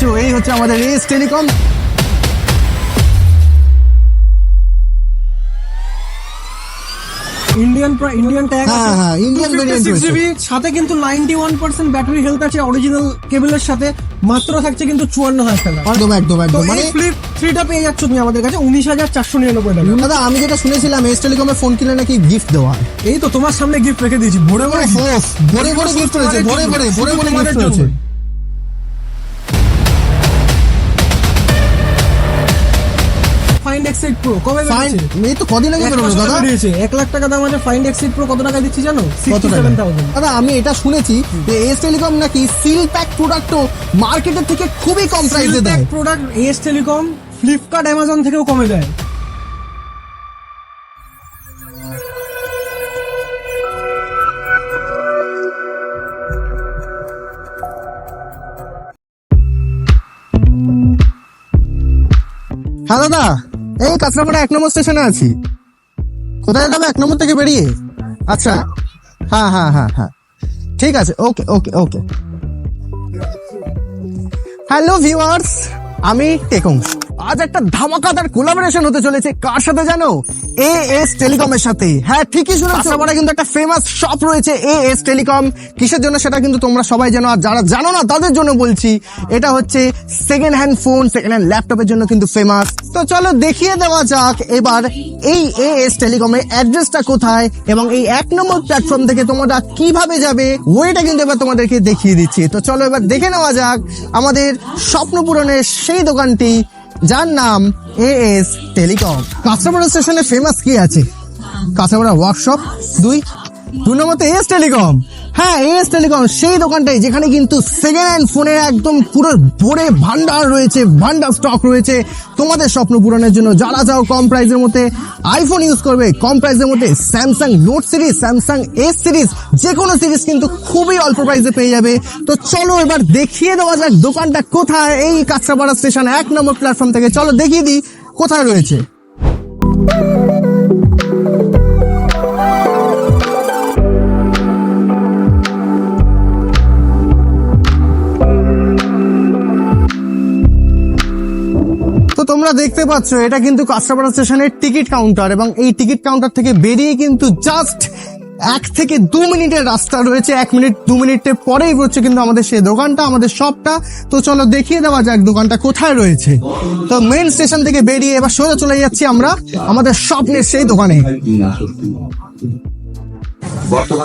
পাচ্ছ এই হচ্ছে আমাদের S Telecom. Indian Indian tag হ্যাঁ, হ্যাঁ, Indian variant জিবি সাথে কিন্তু ninety one percent battery health আছে অরিজিনাল কেবলের সাথে মাত্র থাকছে কিন্তু চুয়ান্ন হাজার টাকা। একদম একদম একদম মানে ফ্লিপ থ্রিটা পেয়ে যাচ্ছ তুমি আমাদের কাছে টাকা। দাদা আমি যেটা শুনেছিলাম এস টেলিকমের ফোন কিনলে নাকি গিফট দেওয়া। এই তো তোমার সামনে গিফট রেখে দিয়েছি ভরে ভরে ভরে ভরে গিফট রয়েছে ভরে ভরে ভরে ভরে গিফট রয়েছে। ফাইন্ড এক্সিট প্রো কবে ফাইন এই তো কদিন আগে বেরোলো দাদা। বেরিয়েছে? এক লাখ টাকা দাম আছে ফাইন্ড এক্সিট প্রো কত টাকা দিচ্ছি জানো? কত দাদা আমি এটা শুনেছি যে এস টেলিকম নাকি সিল প্যাক প্রোডাক্টও মার্কেটের থেকে খুবই কম প্রাইসে দেয়। Product S Telecom Flipkart Amazon থেকেও কমে দেয়। হ্যাঁ দাদা এই কাঁচরাপাড়া এক নম্বর স্টেশনে আছি। কোথায় যাবে এক নম্বর থেকে বেরিয়ে? আচ্ছা। হ্যাঁ হ্যাঁ হ্যাঁ হ্যাঁ। ঠিক আছে ওকে ওকে ওকে হ্যালো ভিউয়ার্স আমি টেকং। আজ একটা ধামাকাদার কোলাবোরেশন হতে চলেছে। কার সাথে জানো? এ এস টেলিকমের সাথে। হ্যাঁ ঠিকই শুনেছো। কাঁচরাপাড়া কিন্তু একটা ফেমাস শপ রয়েছে এ এস টেলিকম কিসের জন্য সেটা কিন্তু তোমরা সবাই জানো আর যারা জানো না তাদের জন্য বলছি এটা হচ্ছে second hand phone second hand ল্যাপটপের জন্য কিন্তু ফেমাস তো চলো দেখিয়ে দেওয়া যাক এবার এই এ এস টেলিকমের অ্যাড্রেসটা কোথায় এবং এই এক নম্বর প্ল্যাটফর্ম থেকে তোমরা কীভাবে যাবে ওইটা কিন্তু এবার তোমাদেরকে দেখিয়ে দিচ্ছি। তো চলো এবার দেখে নেওয়া যাক আমাদের স্বপ্ন পূরণের সেই দোকানটি যার নাম এ এস টেলিকম কাঁচরাপাড়া স্টেশনে ফেমাস কি আছে? কাঁচরাপাড়া ওয়ার্কশপ দুই দু নম্বরতে এস টেলিকম হ্যাঁ এস টেলিকম সেই দোকানটাই যেখানে কিন্তু সেকেন্ড হ্যান্ড ফোনের একদম পুরো ভরে ভান্ডার রয়েছে, ভান্ডার স্টক রয়েছে। তোমাদের স্বপ্ন পূরণের জন্য যারা যাও কম প্রাইসের মধ্যে আইফোন ইউজ করবে, কম প্রাইসের মধ্যে Samsung Note series Samsung S series যে কোনো সিরিজ কিন্তু খুবই অল্প প্রাইসে পেয়ে যাবে। তো চলো এবার দেখিয়ে দেওয়া যাক দোকানটা কোথায়, এই কাঁচরাপাড়া স্টেশন এক নম্বর প্ল্যাটফর্ম থেকে। চলো দেখিয়ে দিই কোথায় রয়েছে। তোমরা দেখতে পাচ্ছ, এটা কিন্তু কাঁচরাপাড়া স্টেশনের টিকিট কাউন্টার এবং এই টিকিট কাউন্টার থেকে বেরিয়ে কিন্তু জাস্ট এক থেকে দু মিনিটের রাস্তা রয়েছে। এক মিনিট, দু মিনিটের পরেই হচ্ছে কিন্তু আমাদের সেই দোকানটা, আমাদের শপটা তো চলো দেখিয়ে দেওয়া যাক দোকানটা কোথায় রয়েছে। তো মেন স্টেশন থেকে বেরিয়ে এবার সোজা চলে যাচ্ছি আমরা আমাদের স্বপ্নের সেই দোকানে।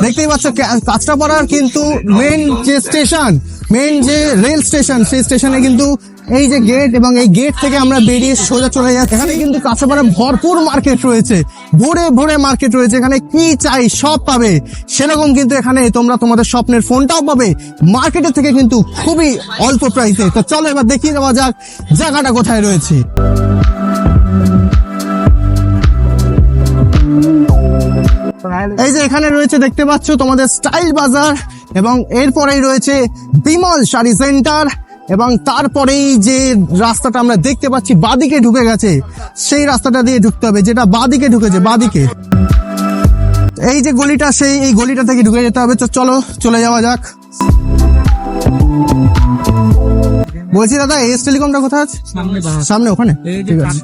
দেখতেই পাচ্ছ কাঁচরাপাড়ার কিন্তু মেন যে স্টেশন মেন যে রেল স্টেশন সেই স্টেশনে কিন্তু এই যে গেট এবং এই গেট থেকে আমরা বেরিয়ে সোজা চলে যাচ্ছি। এখানে কিন্তু কাঁচরাপাড়া ভরপুর মার্কেট রয়েছে। ভরে ভরে মার্কেট রয়েছে। এখানে কি চাই, সব পাবে। সেরকম কিন্তু এখানে তোমরা তোমাদের স্বপ্নের ফোনটাও পাবে। মার্কেটের থেকে কিন্তু খুবই অল্প প্রাইসে তো চলো এবার দেখিয়ে দেওয়া যাক জায়গাটা কোথায় রয়েছে। এই যে এখানে রয়েছে দেখতে পাচ্ছ তোমাদের স্টাইল বাজার এবং এরপরেই রয়েছে বিমল শাড়ি সেন্টার এবং তারপরেই যে রাস্তাটা আমরা দেখতে পাচ্ছি বাদিকে ঢুকে গেছে। সেই রাস্তাটা দিয়ে ঢুকতে হবে যেটা বাদিকে ঢুকেছে বাদিকে। এই যে গলিটা সেই এই গলিটা থেকে ঢুকে যেতে হবে। তো চলো চলে যাওয়া যাক। বলছি দাদা এস টেলিকমটা কোথায় আছে? সামনে ওখানে? ঠিক আছে।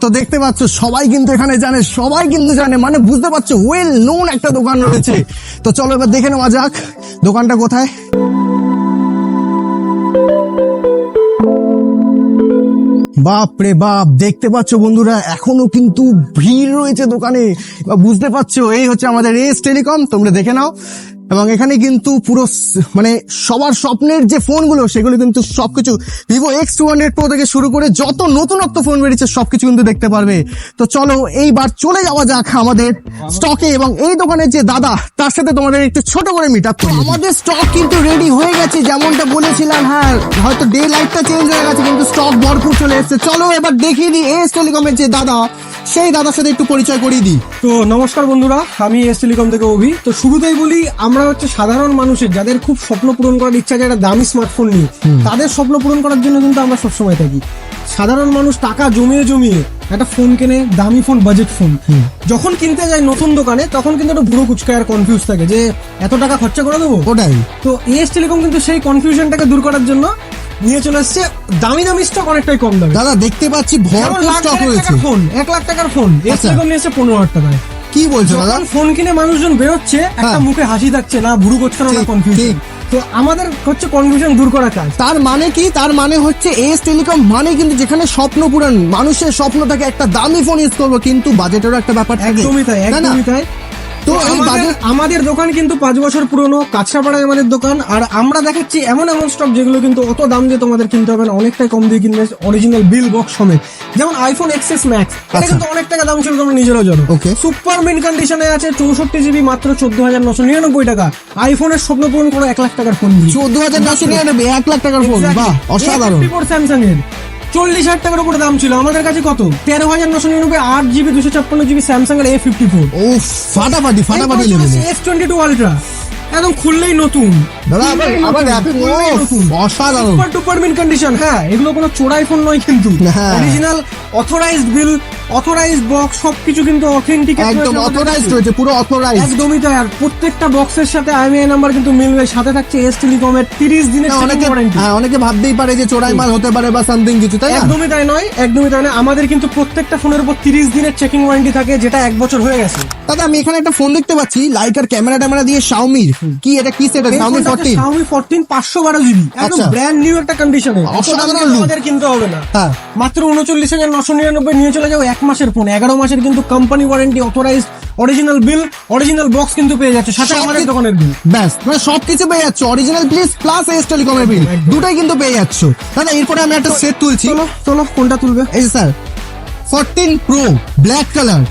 তো দেখতে পাচ্ছ সবাই কিন্তু এখানে জানে সবাই কিন্তু জানে মানে বুঝতে পারছ ওয়েল নোন একটা দোকান রয়েছে। তো চলো এবার দেখে নেওয়া যাক দোকানটা কোথায়? বাপ রে বাপ, দেখতে পাচ্ছ বন্ধুরা, এখনও কিন্তু ভিড় রয়েছে দোকানে। বুঝতে পারছ, এই হচ্ছে আমাদের এস টেলিকম তোমরা দেখে নাও। এবং এখানে কিন্তু পুরো মানে সবার স্বপ্নের যে ফোনগুলো, সেগুলো কিন্তু সবকিছু Vivo X two hundred Pro থেকে শুরু করে যত নতুনত্ব ফোন বেরিয়েছে, সবকিছু কিন্তু দেখতে পারবে। তো চলো, এইবার চলে যাওয়া যাক আমাদের স্টকে এবং এই দোকানের যে দাদা, তার সাথে তোমাদের একটু ছোট করে মিট আপ আমাদের স্টক কিন্তু রেডি হয়ে গেছে, যেমনটা বলেছিলাম হ্যাঁ হয়তো ডে লাইটটা চেঞ্জ হয়ে গেছে, কিন্তু স্টক ভরপুর চলে এসেছে। চলো, এবার দেখিয়ে দিই এস টেলিকমের যে দাদা সেই দাদার সাথে একটু পরিচয় করিয়ে দিই। তো নমস্কার বন্ধুরা আমি এস টেলিকম থেকে অভি। তো শুরুতেই বলি আমরা হচ্ছে সাধারণ মানুষের যাদের খুব স্বপ্ন পূরণ করার ইচ্ছা আছে একটা দামি স্মার্টফোন নিয়ে। তাদের স্বপ্ন পূরণ করার জন্য কিন্তু আমরা সবসময় থাকি। সাধারণ মানুষ টাকা জমিয়ে জমিয়ে একটা ফোন কেনে দামি ফোন বাজেট ফোন যখন কিনতে যায় নতুন দোকানে তখন কিন্তু একটা বুড়ো কুচকায় আর কনফিউজ থাকে যে এত টাকা খরচা করে দেবো? ওটাই। তো এস টেলিকম কিন্তু সেই কনফিউশনটাকে দূর করার জন্য নিয়ে চলে এসছে দামি দামি স্টক অনেকটাই কম দামে। দাদা দেখতে পাচ্ছি ভরপুর স্টক রয়েছে। ফোন এক লাখ টাকার ফোন এস আচ্ছা। টেলিকম নিয়ে এসছে পনেরো হাজার টাকায়। কি বলছো দাদা? ফোন কিনে মানুষজন বেরোচ্ছে একটা হ্যাঁ। মুখে হাসি থাকছে না ভুরু করছে না কনফিউশন তো আমাদের হচ্ছে কনফিউশন দূর করা কাজ। তার মানে কি? তার মানে হচ্ছে এস টেলিকম মানে কিন্তু যেখানে স্বপ্ন পূরণ মানুষের স্বপ্ন থাকে একটা দামি ফোন ইউজ করব কিন্তু বাজেটেরও একটা ব্যাপার থাকে। একদমই তাই তাই একদমই তাই। তো এই আমাদের আমাদের দোকান কিন্তু পাঁচ বছর পুরনো কাছড়াপাড়ায় আমাদের দোকান। আর আমরা দেখাচ্ছি এমন এমন স্টক যেগুলো কিন্তু অত দাম দিয়ে তোমাদের কিনতে হবে না অনেকটাই কম দিয়ে কিনবে অরিজিনাল বিল বক্স সমেত। যেমন আইফোন এক্সএস ম্যাক্স এটা আচ্ছা। কিন্তু অনেক টাকা দাম ছিল তোমরা নিজেরও জানো। Okay. সুপার মিন কন্ডিশনে আছে চৌষট্টি জিবি মাত্র চোদ্দ হাজার নশো নিরানব্বই টাকা। আইফোনের স্বপ্ন পূরণ করো এক লাখ টাকার ফোন দিয়ে। চোদ্দ হাজার নশো নিরানব্বই এক লাখ টাকার ফোন বাহ অসাধারণ। স্যামসাং এর। চল্লিশ হাজার টাকার উপরে দাম ছিল। আমাদের কাছে কত? তেরো হাজার নশো নিরানব্বই আট জিবি দুশো ছাপ্পান্ন জিবি স্যামসাং এর এ ফিফটি ফোর ও ফাটাফাটি ফাটাফাটি লেভেলে। এস টোয়েন্টি টু আলট্রা একদম খুললেই নতুন। অসাধারণ। সুপার ডুপার মিন কন্ডিশন হ্যাঁ এগুলো কোনো চোরাই ফোন নয় কিন্তু। Original authorised bill authorised box সবকিছু কিন্তু অথেন্টিক একদম অথরাইজড রয়েছে পুরো অথরাইজড একদমই তাই আর প্রত্যেকটা বক্সের সাথে আইএমআই নাম্বার কিন্তু মিলবে সাথে থাকছে এস টেলিকমের তিরিশ দিনের অনেকে হ্যাঁ অনেকে ভাবতেই পারে যে চোরাই মাল হতে পারে বা সামথিং কিছু তাই একদমই তাই নয় একদমই তাই নয়। আমাদের কিন্তু প্রত্যেকটা ফোনের উপর তিরিশ দিনের চেকিং ওয়ারেন্টি থাকে যেটা এক বছর হয়ে গেছে। দাদা আমি এখানে একটা ফোন দেখতে পাচ্ছি লাইকার ক্যামেরা ট্যামেরা দিয়ে শাওমির কি এটা কি সেটা শাওমি ফোরটিন শাওমি ফোরটিন পাঁচশো বারো জিবি একদম আচ্ছা। ব্র্যান্ড নিউ একটা কন্ডিশনে অসাধারণ। আমাদের কিনতে হবে না। হ্যাঁ। মাত্র উনচল্লিশ হাজার নশো নিরানব্বই নিয়ে চলে যাও এক মাসের ফোন এগারো মাসের কিন্তু company warranty authorise original bill original box কিন্তু পেয়ে যাচ্ছে সাথে আমাদের দোকানের বিল ব্যাস মানে সব কিছু পেয়ে যাচ্ছে অরিজিনাল প্লিজ প্লাস এস টেলিকমের বিল। দুটাই কিন্তু পেয়ে যাচ্ছ। দাদা এরপরে আমি একটা সেট তুলছি। চলো চলো কোনটা তুলবে? এই sir fourteen pro black colour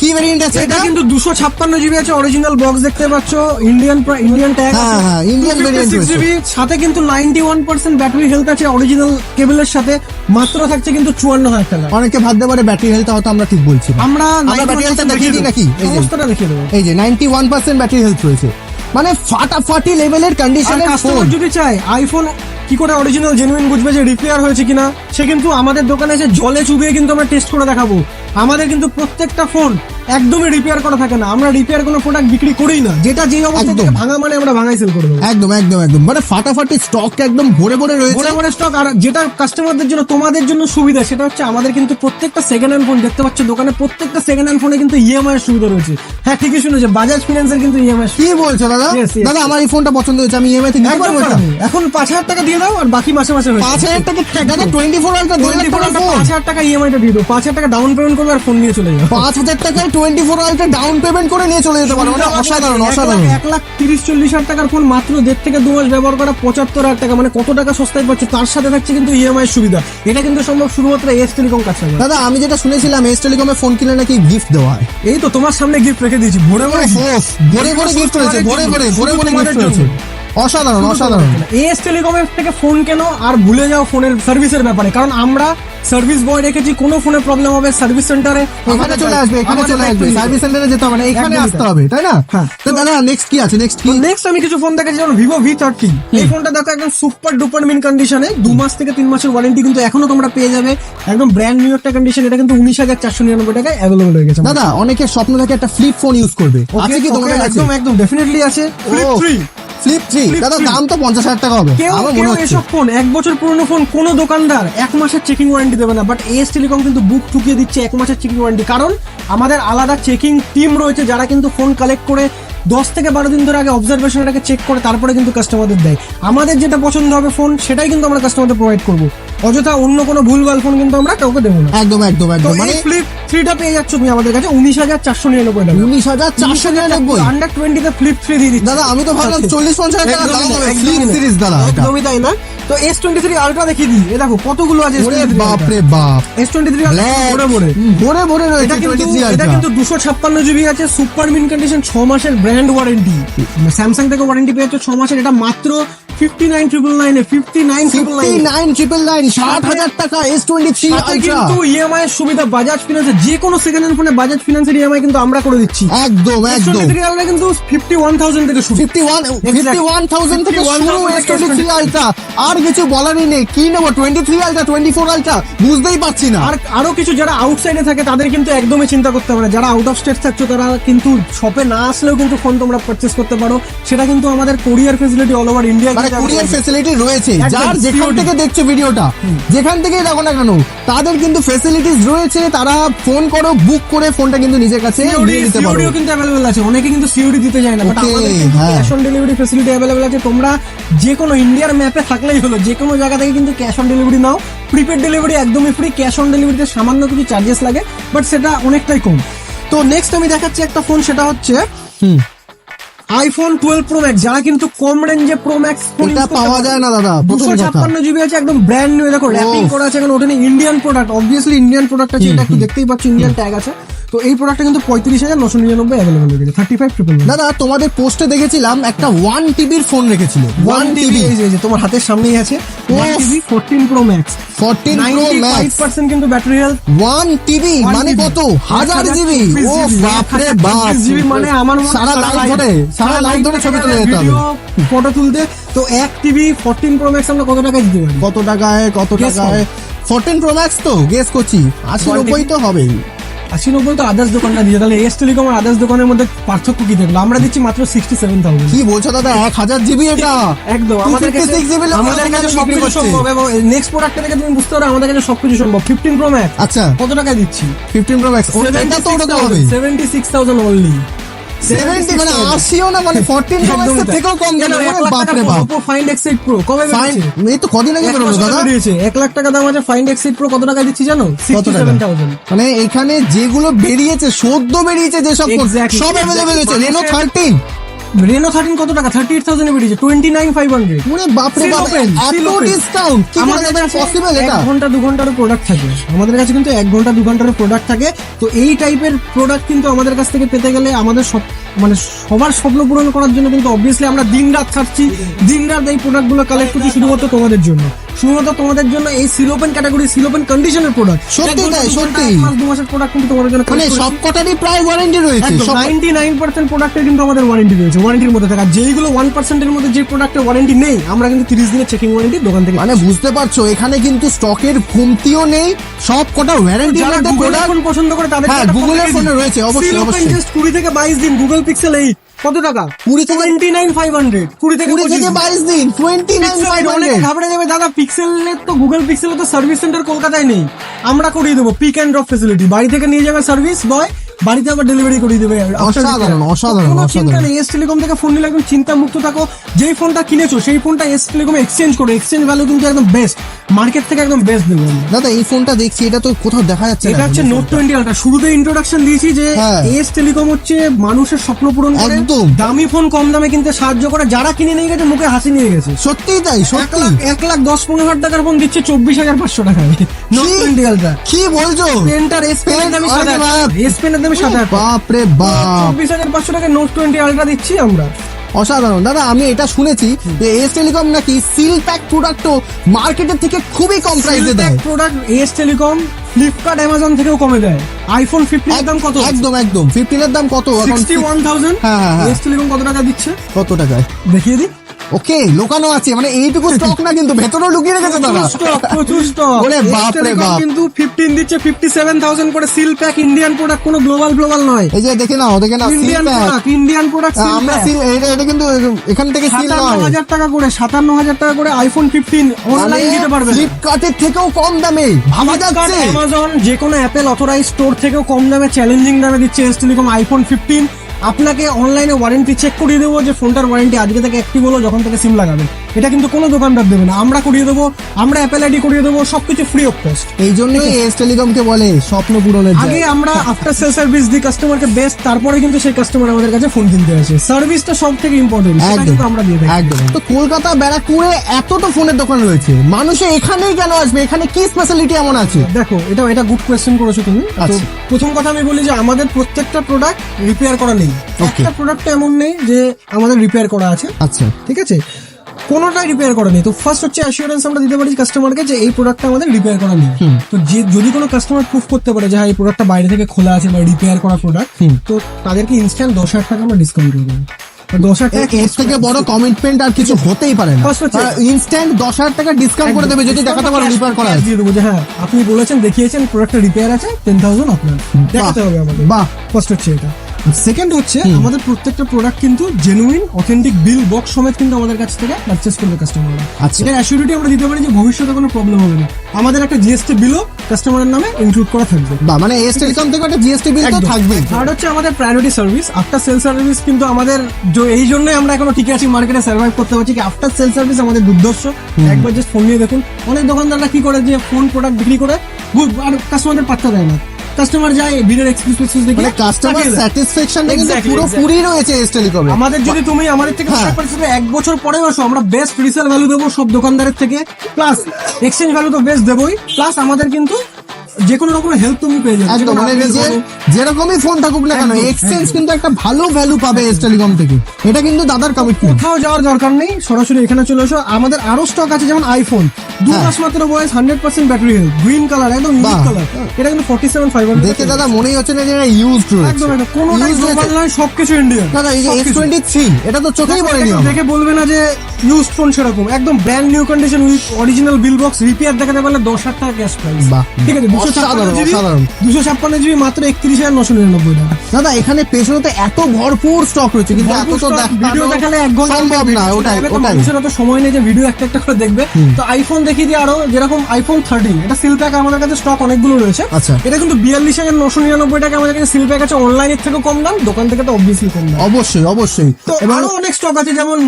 কি ভেরিয়েন্ট আছে এটা কিন্তু দুশো ছাপ্পান্ন জিবি আছে অরিজিনাল বক্স দেখতে পাচ্ছ ইন্ডিয়ান ইন্ডিয়ান ট্যাগ হ্যাঁ, হ্যাঁ, variant রয়েছে। জিবি সাথে কিন্তু ninety one percent battery health আছে অরিজিনাল কেবলের সাথে মাত্র থাকছে কিন্তু চুয়ান্ন হাজার টাকা। অনেকে ভাবতে পারে ব্যাটারি হেলথ হয়তো আমরা ঠিক বলছি না। আমরা আমরা health টা দেখিয়ে দিই নাকি? সমস্তটা দেখিয়ে দেবো। এই যে ninety one percent battery health রয়েছে। মানে ফাটাফাটি লেভেলের আর কন্ডিশনের ফোন যদি চায় আইফোন কি করে অরিজিনাল জেনুইন বুঝবে যে রিপেয়ার হয়েছে কিনা? সে কিন্তু আমাদের দোকানে এসে জলে চুবিয়ে কিন্তু আমরা টেস্ট করে দেখাবো। আমাদের কিন্তু প্রত্যেকটা ফোন একদমই রিপেয়ার করা থাকে না। আমরা রিপেয়ার কোনো প্রোডাক্ট বিক্রি করি না। যেটা যে অবস্থা থেকে ভাঙা মানে আমরা ভাঙাই সেল করে দেবো। একদম একদম একদম। মানে ফাটাফাটি স্টক একদম ভরে ভরে রয়েছে। বড় বড় স্টক আর যেটা কাস্টমারদের জন্য তোমাদের জন্য সুবিধা সেটা হচ্ছে আমাদের কিন্তু প্রত্যেকটা সেকেন্ড হ্যান্ড ফোন দেখতে পাচ্ছ দোকানে প্রত্যেকটা সেকেন্ড হ্যান্ড ফোনে কিন্তু ইএমআই এর সুবিধা রয়েছে। হ্যাঁ ঠিকই শুনেছে বাজাজ ফিনান্সের কিন্তু ইএমআই কি বলছো দাদা. দাদা আমার এই ফোনটা পছন্দ হয়েছে আমি ইএমআই তে নিতে পারব? এখন পাঁচ হাজার টাকা দিয়ে দাও আর বাকি মাসে মাসে পাঁচ হাজার টাকা দাদা টোয়েন্টি ফোর আলট্রা দেড় লাখ টাকার ফোন পাঁচ হাজার টাকা ইএমআইটা দিয়ে দাও। পাঁচ হাজার টাকা ডাউন পেমেন্ট করবে আর ফোন নিয়ে চলে যাও পাঁচ হাজার টাকায় twenty four ultra down payment করে নিয়ে চলে যেতে পারো। মানে অসাধারণ অসাধারণ। এক লাখ তিরিশ চল্লিশ হাজার টাকার ফোন মাত্র দেড় থেকে দু মাস ব্যবহার করা পঁচাত্তর হাজার টাকা। মানে কত টাকা সস্তায় পাচ্ছ তার সাথে থাকছে কিন্তু ইএমআই সুবিধা। এটা কিন্তু সম্ভব শুধুমাত্র এস টেলিকম কাছে দাদা আমি যেটা শুনেছিলাম এস টেলিকমে ফোন কিনে নাকি গিফট দেওয়া হয়। এই তো তোমার সামনে গিফট রেখে দিয়েছি। ভরে ভরে ভরে ভরে গিফট রয়েছে ভরে ভরে ভরে ভরে গিফট রয়েছে। অসাধারণ অসাধারণ। এস টেলিকমের থেকে ফোন কেন আর ভুলে যাও ফোনের সার্ভিসের ব্যাপারে? কারণ আমরা সার্ভিস বয় রেখেছি কোনো ফোনে প্রবলেম হবে সার্ভিস সেন্টারে এখানে চলে আসবে এখানে চলে আসবে সার্ভিস সেন্টারে যেতে হবে না এখানে আসতে হবে তাই না? হ্যাঁ। তো দাদা নেক্সট কি আছে? নেক্সট কি? নেক্সট আমি কিছু ফোন দেখাচ্ছি যেমন ভিভো ভি থার্টি এই ফোনটা দেখো একদম সুপার ডুপার মিন কন্ডিশনে দু মাস থেকে তিন মাসের ওয়ারেন্টি কিন্তু এখনও তোমরা পেয়ে যাবে। একদম ব্র্যান্ড নিউ একটা কন্ডিশন এটা কিন্তু উনিশ হাজার চারশো নিরানব্বই টাকায় অ্যাভেলেবল হয়ে গেছে। দাদা অনেকের স্বপ্ন থাকে একটা ফ্লিপ ফোন ইউজ করবে। আছে কি তোমার একদম একদম ডেফিনেটলি আছে। Flip three। ফ্লিপ থ্রি দাদা দাম তো পঞ্চাশ হাজার টাকা হবে। আমার মনে হচ্ছে। এসব ফোন এক বছর পুরনো ফোন কোনো দোকানদার এক মাসের চেকিং ওয়ারেন্টি দেবে না। বাট এস টেলিকম কিন্তু বুক ঠুকিয়ে দিচ্ছে এক মাসের চেকিং ওয়ারেন্টি কারণ আমাদের আলাদা চেকিং টিম রয়েছে যারা কিন্তু ফোন কালেক্ট করে দশ থেকে বারো দিন ধরে আগে অবজারভেশনটাকে চেক করে তারপরে কিন্তু কাস্টমারদের দেয়। আমাদের যেটা পছন্দ হবে ফোন সেটাই কিন্তু আমরা কাস্টমারদের প্রোভাইড করব। অযথা অন্য কোনো ভুলভাল ফোন কিন্তু আমরা কাউকে দেবো না। একদম একদম একদম। মানে ফ্লিপ থ্রিটা পেয়ে যাচ্ছ তুমি আমাদের কাছে উনিশ হাজার চারশো নিরানব্বই টাকা। উনিশ হাজার চারশো নিরানব্বই। আন্ডার টোয়েন্টিতে ফ্লিপ থ্রি দিয়ে দিচ্ছি। দাদা আমি তো ভাবলাম চল্লিশ পঞ্চাশ টাকা দাম হবে। ফ্লিপ সিরিজ দাদা একদমই তাই না? তো এস টোয়েন্টি থ্রি আলট্রা দেখিয়ে দিই। এ দেখো কতগুলো আছে বাপ রে বাপ। এস টোয়েন্টি থ্রি ভরে ভরে। ভরে ভরে রয়েছে এটা কিন্তু এটা কিন্তু দুশো ছাপ্পান্ন জিবি আছে সুপার মিন কন্ডিশন ছ মাসের ব্র্যান্ড ওয়ারেন্টি স্যামসাং থেকে ওয়ারেন্টি পেয়েছে ছ মাসের এটা মাত্র ফিফটি নাইন ট্রিপল নাইনে fifty nine nine triple nine ষাট হাজার টাকা এস টোয়েন্টি থ্রি কিন্তু ইএমআই এর সুবিধা বাজাজ যে কোনো সেকেন্ড হ্যান্ড ফোনে বাজাজ ফিনান্সের ইএমআই কিন্তু আমরা করে দিচ্ছি। একদম একদম। আমরা কিন্তু ফিফটি ওয়ান থাউজেন্ড থেকে শুরু। Fifty one fifty one thousand থেকে শুরু এস টোয়েন্টি থ্রি আলট্রা আর কিছু বলারই নেই কি নেব? Twenty three ultra twenty four ultra বুঝতেই পারছি না। আর আরও কিছু যারা আউটসাইডে থাকে তাদের কিন্তু একদমই চিন্তা করতে হবে না। যারা আউট অফ স্টেট থাকছো তারা কিন্তু শপে না আসলেও কিন্তু ফোন তোমরা পারচেস করতে পারো। সেটা কিন্তু আমাদের courier facility all over India মানে কুরিয়ার ফেসিলিটি রয়েছে। যার যেখান থেকে দেখছ ভিডিওটা যেখান থেকে দেখো না কেন তাদের কিন্তু ফেসিলিটিস রয়েছে তারা ফোন করো বুক করে ফোনটা কিন্তু নিজের কাছে নিয়ে নিতে পারো। সিওডিও কিন্তু অ্যাভেলেবল আছে। অনেকে কিন্তু সিওডি দিতে যায় না বাট আমাদের কিন্তু। Cash on delivery facility available আছে। তোমরা যে কোনো ইন্ডিয়ার ম্যাপে থাকলেই হলো যে কোনো জায়গা থেকে কিন্তু ক্যাশ অন ডেলিভারি নাও। প্রিপেড ডেলিভারি একদমই ফ্রি ক্যাশ অন ডেলিভারিতে সামান্য কিছু চার্জেস লাগে বাট সেটা অনেকটাই কম। তো নেক্সট আমি দেখাচ্ছি একটা ফোন সেটা হচ্ছে হুম। আইফোন টুয়েলভ প্রো ম্যাক্স যারা কিন্তু কম রেঞ্জে প্রো ম্যাক্স এটা পাওয়া যায় না দাদা দুশো ছাপ্পান্ন জিবি আছে একদম ব্র্যান্ড নিউ দেখো র্যাপিং। করা আছে এখন ওটা Indian product obviously Indian product আছে এটা একটু দেখতেই পাচ্ছি ইন্ডিয়ান ট্যাগ আছে। তো এই প্রোডাক্টটা কিন্তু পঁয়ত্রিশ হাজার নশো নিরানব্বই অ্যাভেলেবল হয়ে গেছে থার্টি ফাইভ ট্রিপল দাদা তোমাদের পোস্টে দেখেছিলাম একটা ওয়ান টিবির ফোন রেখেছিল। ওয়ান টিভি এই যে তোমার হাতের সামনেই আছে। One. Fourteen pro max fourteen pro max percent কিন্তু ব্যাটারি হেলথ ওয়ান টিবি মানে কত? হাজার জিবি ও বাপরে বাপ। জিবি মানে আমার সারা ধরে সারা লাইট ধরে ছবি তুলে যেতে হবে। ফটো তুলতে। তো এক ফোরটিন প্রো ম্যাক্স আমরা কত টাকা দিতে পারি? কত টাকায় কত টাকায়? ফোরটিন প্রো ম্যাক্স তো গেস করছি। আশি? নব্বই তো হবেই। আশি নব্বই তো আদার্স দোকানটা দিয়ে তাহলে এস টেলিকম আর আদার্স দোকানের মধ্যে পার্থক্য কি দেখল? আমরা দিচ্ছি মাত্র সিক্সটি সেভেন থাউজেন্ড কি বলছো দাদা? এক হাজার জিবি এটা? একদম। আমাদের কাছে 256 GB আমাদের কাছে কাছে সবকিছু সম্ভব। এবং নেক্সট প্রোডাক্টটা দেখে তুমি বুঝতে পারো আমাদের কাছে সবকিছু সম্ভব। ফিফটিন প্রো ম্যাক্স আচ্ছা। কত টাকা দিচ্ছি? ফিফটিন প্রো ম্যাক্স ওটা তো ওটা হবে। Seventy six thousand only seventy মানে আশিও না মানে ফোরটিন থেকেও কম বাপরে বাপ। ফাইন্ড প্রো কবে ফাইন? এই তো কদিন আগে এক বেরোলো দাদা। দিয়েছে এক লাখ টাকা দাম আছে ফাইন্ড এক্সাইড প্রো কত টাকা দিচ্ছি জানো? মানে এখানে যেগুলো বেরিয়েছে সদ্য বেরিয়েছে যেসব সব. অ্যাভেলেবেল হয়েছে। রেনো থার্টিন রেনো থার্টিন কত টাকা? থার্টি এইট থাউজেন্ড বেরিয়েছে টোয়েন্টি নাইন ফাইভ হান্ড্রেড পুরো বাপরে এত ডিসকাউন্ট কি করে আমাদের এটা পসিবল এক এটা? ঘণ্টা দু ঘণ্টার প্রোডাক্ট থাকে। আমাদের কাছে কিন্তু এক ঘণ্টা দু ঘণ্টার প্রোডাক্ট থাকে। তো এই টাইপের প্রোডাক্ট কিন্তু আমাদের কাছ থেকে পেতে গেলে আমাদের সব মানে সবার স্বপ্ন পূরণ করার জন্য কিন্তু অবভিয়াসলি আমরা দিন রাত খাচ্ছি দিন রাত এই প্রোডাক্টগুলো কালেক্ট করছি শুধুমাত্র তোমাদের জন্য। শুধুমাত্র তোমাদের জন্য এই সিলোপেন ক্যাটাগরি সিলোপেন কন্ডিশনের প্রোডাক্ট সত্যি তাই, সত্যি। দু মাসের প্রোডাক্ট কিন্তু তোমাদের জন্য মানে সব কটারই প্রায় ওয়ারেন্টি রয়েছে সব নাইনটি নাইন পার্সেন্ট প্রোডাক্টের কিন্তু আমাদের ওয়ারেন্টি রয়েছে ওয়ারেন্টির মধ্যে থাকা যেইগুলো ওয়ান পার্সেন্টের মধ্যে যে প্রোডাক্টের ওয়ারেন্টি নেই আমরা কিন্তু তিরিশ দিনের চেকিং ওয়ারেন্টি দোকান থেকে মানে বুঝতে পারছ এখানে কিন্তু স্টকের কমতিও নেই সব কটা ওয়ারেন্টি যারা মধ্যে প্রোডাক্ট পছন্দ করে তাদের হ্যাঁ, গুগলের ফোনে রয়েছে, অবশ্যই, অবশ্যই। জাস্ট কুড়ি থেকে বাইশ দিন গুগল পিক্সেল এইট কত টাকা? 20 থেকে- টোয়েন্টি নাইন ফাইভ হান্ড্রেড কুড়ি থেকে কুড়ি থেকে বাইশ দিন টোয়েন্টি নাইন ফাইভ অনেকে ঘাবড়ে যাবে। দাদা পিক্সেলের তো গুগল পিক্সেলের তো সার্ভিস সেন্টার কলকাতায় নেই। আমরা করিয়ে দেবো পিক অ্যান্ড ড্রপ ফেসিলিটি বাড়ি থেকে নিয়ে যাবে সার্ভিস বয় বাড়িতে আবার ডেলিভারি করিয়ে দেবে। অসাধারণ, অসাধারণ, কোনো চিন্তা অসাধারণ। নেই এস টেলিকম থেকে ফোন নিলে একদম চিন্তা মুক্ত থাকো। যেই ফোনটা কিনেছো সেই ফোনটা এস টেলিকম এক্সচেঞ্জ করো। এক্সচেঞ্জ ভ্যালু কিন্তু একদম বেস্ট মার্কেট থেকে একদম বেস্ট দেবো দাদা এই ফোনটা দেখছি এটা তো কোথাও দেখা যাচ্ছে এটা হচ্ছে নোট টোয়েন্টি আলট্রা শুরুতে ইন্ট্রোডাকশন দিয়েছি যে হ্যাঁ। এস টেলিকম হচ্ছে মানুষের স্বপ্ন পূরণ করে। একদম। দামি ফোন কম দামে কিনতে সাহায্য করে। যারা কিনে নিয়ে গেছে মুখে হাসি নিয়ে গেছে। সত্যিই তাই সত্যি এক লাখ দশ পনেরো হাজার টাকার ফোন দিচ্ছে চব্বিশ হাজার পাঁচশো টাকায়। নোট? টোয়েন্টি আলট্রা কি বলছো? পেনটার এস পেনের দামে সাত। হাজার এস পেনের দামে সাত হাজার বাপ রে বাপ। চব্বিশ হাজার পাঁচশো টাকায় নোট টোয়েন্টি আলট্রা দিচ্ছি আমরা। অসাধারণ। দাদা আমি এটা শুনেছি যে এস টেলিকম নাকি সিল প্যাক প্রোডাক্টও মার্কেটের থেকে খুবই কম প্রাইসে দেয়। Product S telecom Flipkart Amazon থেকেও কমে দেয়। আইফোন ফিফটিন দাম কত একদম একদম। ফিফটিনের দাম কত? এখন সিক্সটি ওয়ান থাউজেন্ড হ্যাঁ, হ্যাঁ, হ্যাঁ। এস টেলিকম কত টাকা দিচ্ছে? কত টাকায়? দেখিয়ে দিই। ওকে লোকানো আছে মানে এইটুকু স্টক না কিন্তু ভেতরেও লুকিয়ে রেখেছে প্রচুর stock, প্রচুর stock। ওরে বাপ রে বাপ। কিন্তু 15 দিচ্ছে 57,000 করে সিল প্যাক ইন্ডিয়ান প্রোডাক্ট কোনো গ্লোবাল গ্লোবাল নয়। এই যে দেখে নাও দেখে নাও সিল প্যাক ইন্ডিয়ান প্রোডাক্ট আমরা সিল এটা এটা কিন্তু এখান থেকে সিল নয় হাজার টাকা করে সাতান্ন হাজার টাকা করে আইফোন ফিফটিন অনলাইন দিতে পারবে। ফ্লিপকার্টের থেকেও কম দামে ভাবা যাচ্ছে। অ্যামাজন যে কোনো অ্যাপেল অথরাইজ স্টোর থেকেও কম দামে চ্যালেঞ্জিং দামে দিচ্ছে এস টেলিকম আইফোন ফিফটিন আপনাকে অনলাইনে ওয়ারেন্টি চেক করিয়ে দেবো যে ফোনটার ওয়ারেন্টি আজকে থেকে অ্যাক্টিভ হলো, যখন থেকে সিম লাগাবে এটা কিন্তু কোনো দোকানদার দেবে না। আমরা করিয়ে দেবো আমরা অ্যাপেল আইডি করিয়ে দেবো সবকিছু ফ্রি অফ কস্ট এই জন্যই এস টেলিকমকে বলে স্বপ্ন পূরণের আগে আমরা আফটার সেল সার্ভিস দিই কাস্টমারকে বেস্ট তারপরে কিন্তু সেই কাস্টমার আমাদের কাছে ফোন কিনতে আসে। সার্ভিসটা সব থেকে ইম্পর্টেন্ট সেটা কিন্তু আমরা দিয়ে থাকি। একদম। তো কলকাতা ব্যারাকপুরে এত তো ফোনের দোকান রয়েছে। মানুষে এখানেই কেন আসবে? এখানে কি স্পেশালিটি এমন আছে? দেখো এটা এটা গুড কোয়েশ্চেন করেছ তুমি। আচ্ছা। প্রথম কথা আমি বলি যে আমাদের প্রত্যেকটা প্রোডাক্ট রিপেয়ার করা নেই. একটা প্রোডাক্ট এমন নেই যে আমাদের রিপেয়ার করা আছে। আচ্ছা। ঠিক আছে? কোনোটাই রিপেয়ার করা নেই তো ফার্স্ট হচ্ছে অ্যাসিওরেন্স আমরা দিতে পারি কাস্টমারকে যে এই প্রোডাক্টটা আমাদের রিপেয়ার করা নেই তো যে যদি কোনো কাস্টমার প্রুফ করতে পারে যে হ্যাঁ এই প্রোডাক্টটা বাইরে থেকে খোলা আছে বা রিপেয়ার করা প্রোডাক্ট তো তাদেরকে ইনস্ট্যান্ট দশ হাজার টাকা আমরা ডিসকাউন্ট করে দেবো। দশ হাজার টাকা এর থেকে বড় কমিটমেন্ট আর কিছু হতেই পারে না। ইনস্ট্যান্ট দশ হাজার টাকা ডিসকাউন্ট করে দেবে যদি দেখাতে পারো রিপেয়ার করা দিয়ে দেবো যে হ্যাঁ আপনি বলেছেন দেখিয়েছেন প্রোডাক্টটা রিপেয়ার আছে টেন থাউজেন্ড আপনার। দেখাতে হবে আমাদের। বাহ। ফার্স্ট হচ্ছে এটা। সেকেন্ড হচ্ছে আমাদের প্রত্যেকটা প্রোডাক্ট কিন্তু জেনুইন অথেন্টিক বিল বক্স সমেত কিন্তু আমাদের কাছ থেকে পারচেস করবে কাস্টমাররা আচ্ছা। এটার অ্যাসিউরিটি আমরা দিতে পারি যে ভবিষ্যতে কোনো প্রবলেম হবে না। আমাদের একটা জিএসটি বিলও কাস্টমারের নামে ইনক্লুড করা থাকবে। বা মানে এস টেলিকম থেকে একটা জিএসটি বিল তো থাকবেই। থার্ড হচ্ছে আমাদের priority service after sale service কিন্তু আমাদের এই জন্যই আমরা এখনও টিকে আছি মার্কেটে সার্ভাইভ করতে পারছি কি আফটার সেল সার্ভিস আমাদের দুর্দর্শ একবার জাস্ট ফোন নিয়ে দেখুন। অনেক দোকানদাররা কি করে যে ফোন প্রোডাক্ট বিক্রি করে গুড আর কাস্টমারদের পাত্তা দেয় না। কাস্টমার যায় ভিডিওর এক্সপিরিয়েন্স দেখে মানে কাস্টমার স্যাটিসফ্যাকশন কিন্তু পুরো পুরি রয়েছে এস টেলিকমে আমাদের যদি তুমি আমাদের থেকে হ্যাঁ। প্রোডাক্ট পারচেস এক বছর পরে আসো আমরা বেস্ট রিসেল ভ্যালু দেবো সব দোকানদারের থেকে প্লাস এক্সচেঞ্জ ভ্যালু তো বেস্ট দেবোই প্লাস আমাদের কিন্তু যে কোনো রকম হেল্প তুমি পেয়ে যাবে একদম মানে যে যেরকমই ফোন থাকুক না কেন এক্সচেঞ্জ কিন্তু একটা ভালো ভ্যালু পাবে এস টেলিকম থেকে। এটা কিন্তু দাদার কমিটমেন্ট কোথাও যাওয়ার দরকার নেই সরাসরি এখানে চলে এসো। আমাদের আরও স্টক আছে যেমন আইফোন দু হ্যাঁ। মাস মাত্র বয়স hundred percent battery health green colour একদম ইউনিক কালার এটা কিন্তু ফর্টি সেভেন ফাইভ দেখে দাদা মনেই হচ্ছে না যে এটা রয়েছে। একদম কোনোটাই Used গ্লোবাল নয় সবকিছু ইন্ডিয়ান দাদা এই যে এস টোয়েন্টি থ্রি এটা তো চোখেই পড়েনি। দেখে বলবে না যে ইউজ ফোন সেরকম। একদম brand new condition with original bill box repair দেখাতে পারলে দশ হাজার টাকা ক্যাশ প্রাইস ঠিক আছে অসাধারণ, অসাধারণ। দুশো ছাপ্পান্ন জিবি মাত্র একত্রিশ হাজার নশো নিরানব্বই টাকা। দাদা এখানে পেছনে তো এত ভরপুর স্টক রয়েছে কিন্তু এত তো ভিডিও দেখালে এক ঘণ্টা সম্ভব না ওটাই ওটাই। মানুষের অত সময় নেই যে ভিডিও একটা একটা করে দেখবে। তো আইফোন দেখিয়ে দিয়ে আরও যেরকম আইফোন থার্টিন এটা সিল প্যাক আমাদের কাছে স্টক অনেকগুলো রয়েছে। আচ্ছা। এটা কিন্তু বিয়াল্লিশ হাজার নশো নিরানব্বই টাকা আমাদের কাছে সিল প্যাক আছে অনলাইনের থেকে কম দাম দোকান থেকে তো অবভিয়াসলি কম দাম। অবশ্যই অবশ্যই। তো আরও অনেক স্টক আছে যেমন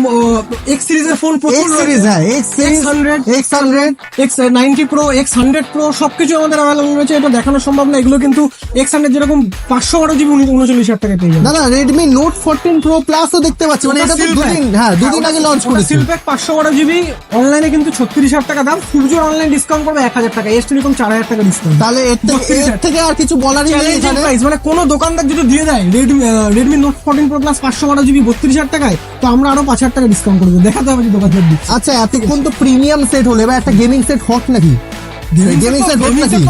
এক্স সিরিজের ফোন এক্স সিরিজ হ্যাঁ X series hundred X hundred X ninety pro X hundred pro সবকিছু আমাদের অ্যাভেলেবল রয়েছে এটা দেখানো সম্ভব না। এগুলো কিন্তু এক্স হান্ড্রেড যেরকম পাঁচশো বারো জিবি উনচল্লিশ হাজার টাকা পেয়ে যাবে দাদা রেডমি নোট ফোরটিন প্রো প্লাসও দেখতে পাচ্ছি। মানে এটা তো দুদিন হ্যাঁ দুদিন আগে লঞ্চ করেছে সিলপ্যাক পাঁচশো বারো জিবি অনলাইনে কিন্তু ছত্রিশ হাজার টাকা দাম। সূর্যর অনলাইন ডিসকাউন্ট করবে এক হাজার টাকা। এস টেলিকম চার হাজার টাকা ডিসকাউন্ট তাহলে এর থেকে আর কিছু বলারই নেই প্রাইস মানে কোনো দোকানদার যদি দিয়ে দেয় Redmi Redmi note fourteen pro plus পাঁচশো বারো জিবি বত্রিশ হাজার টাকায় তো আমরা আরও পাঁচ হাজার টাকা ডিসকাউন্ট করব দেখাতে হবে দোকানদার দিচ্ছে। আচ্ছা এতক্ষণ তো প্রিমিয়াম সেট হলো। এবার একটা গেমিং সেট হট নাকি?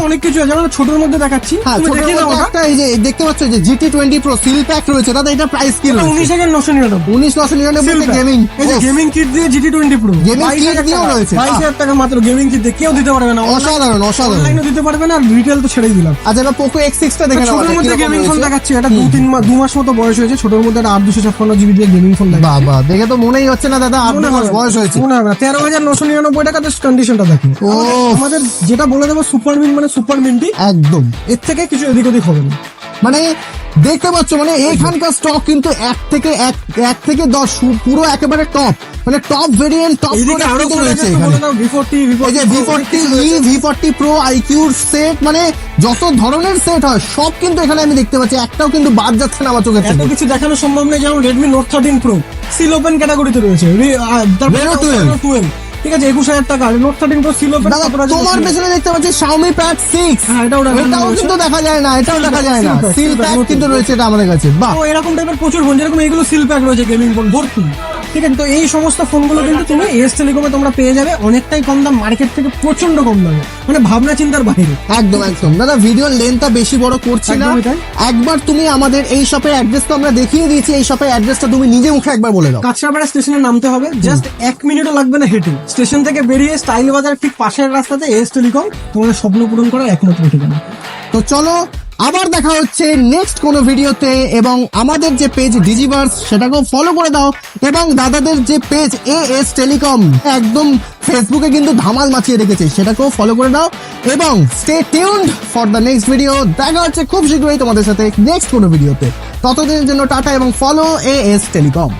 অনেক কিছু আছে ছোটোর মধ্যে দেখাচ্ছি। তুমি ছোট দেখিয়ে দাও ওটা। একটা এই যে দেখতে পাচ্ছ যে GT twenty pro seal pack রয়েছে দাদা এটা প্রাইস কি উনিশ হাজার নশো নিরানব্বই। উনিশ নশো নিরানব্বই গেমিং এই যে গেমিং কিট দিয়ে GT twenty pro Gaming kit দিয়েও রয়েছে, বাইশ হাজার টাকা মাত্র গেমিং কিট দিয়ে কেউ দিতে পারবে না। অসাধারণ অসাধারণ। অনলাইনে দিতে পারবে না আর রিটেল তো ছেড়েই দিলাম। আচ্ছা এবার পোকো এক্স সিক্সটা দেখে নাও মধ্যে গেমিং ফোন। দেখাচ্ছে এটা দু তিন মাস দু মাস মতো বয়স হয়েছে ছোটোর মধ্যে একটা আট দুশো ছাপ্পান্ন জিবি দিয়ে গেমিং ফোন বাহ দেখে তো মনেই হচ্ছে না দাদা আট বয়স হয়েছে। মনে হবে না। তেরো হাজার নশো নিরানব্বই টাকা কন্ডিশনটা দেখো। ও। আমাদের যেটা বলে দেবো সুপার মিন মানে সুপার মিন্টি একদম। এর থেকে কিছু এদিক ওদিক হবে না। মানে দেখতে পাচ্ছ মানে এইখানকার স্টক কিন্তু এক থেকে এক এক থেকে দশ পুরো একেবারে টপ মানে টপ ভেরিয়েন্ট টপ রয়েছে এখানে। V forty V forty E V forty pro আইকিউর set মানে যত ধরনের সেট হয় সব কিন্তু এখানে আমি দেখতে পাচ্ছি। একটাও কিন্তু বাদ যাচ্ছে না আমার চোখের এত কিছু দেখানো সম্ভব নেই যেমন Redmi note thirteen pro seal open ক্যাটাগরিতে রয়েছে। তারপরে Reno Reno 12 ঠিক আছে একুশ হাজার টাকা। নোট থার্টিন প্রো দাদা তোমার পেছনে দেখতে পাচ্ছি Xiaomi Pad 6 হ্যাঁ, এটাও এটাও কিন্তু দেখা যায় না এটাও দেখা যায় না। সিল প্যাক কিন্তু রয়েছে এটা আমাদের কাছে বাহ। এরকম টাইপের প্রচুর ফোন যেরকম এগুলো সিল প্যাক রয়েছে গেমিং ফোন ভর্তি। ঠিক আছে তো এই সমস্ত ফোনগুলো কিন্তু তুমি এস টেলিকমে তোমরা পেয়ে যাবে অনেকটাই কম দাম মার্কেট থেকে প্রচণ্ড কম দামে। মানে ভাবনা চিন্তার বাইরে। একদম একদম। দাদা ভিডিওর লেন্থটা বেশি বড় করছি না। একবার তুমি আমাদের এই শপের অ্যাড্রেস তো আমরা দেখিয়ে দিয়েছি এই শপের অ্যাড্রেসটা তুমি নিজে মুখে একবার বলে দাও। কাছড়াপাড়া স্টেশনে নামতে হবে জাস্ট এক মিনিটও লাগবে না হেঁটে। স্টেশন থেকে বেরিয়ে স্টাইল বাজার ঠিক পাশের রাস্তাতে এস টেলিকম, তোমাদের স্বপ্ন পূরণ করার একমাত্র ঠিকানা। তো চলো, আবার দেখা হচ্ছে নেক্সট কোনো ভিডিওতে এবং আমাদের যে পেজ ডিজিভার্স সেটাকেও ফলো করে দাও এবং দাদাদের যে পেজ এ এস টেলিকম একদম ফেসবুকে কিন্তু ধামাল মাচিয়ে রেখেছে, সেটাকেও ফলো করে দাও এবং stay tuned for the next video দেখা হচ্ছে খুব শীঘ্রই তোমাদের সাথে নেক্সট কোনো ভিডিওতে। ততদিনের জন্য টাটা এবং ফলো এ এস টেলিকম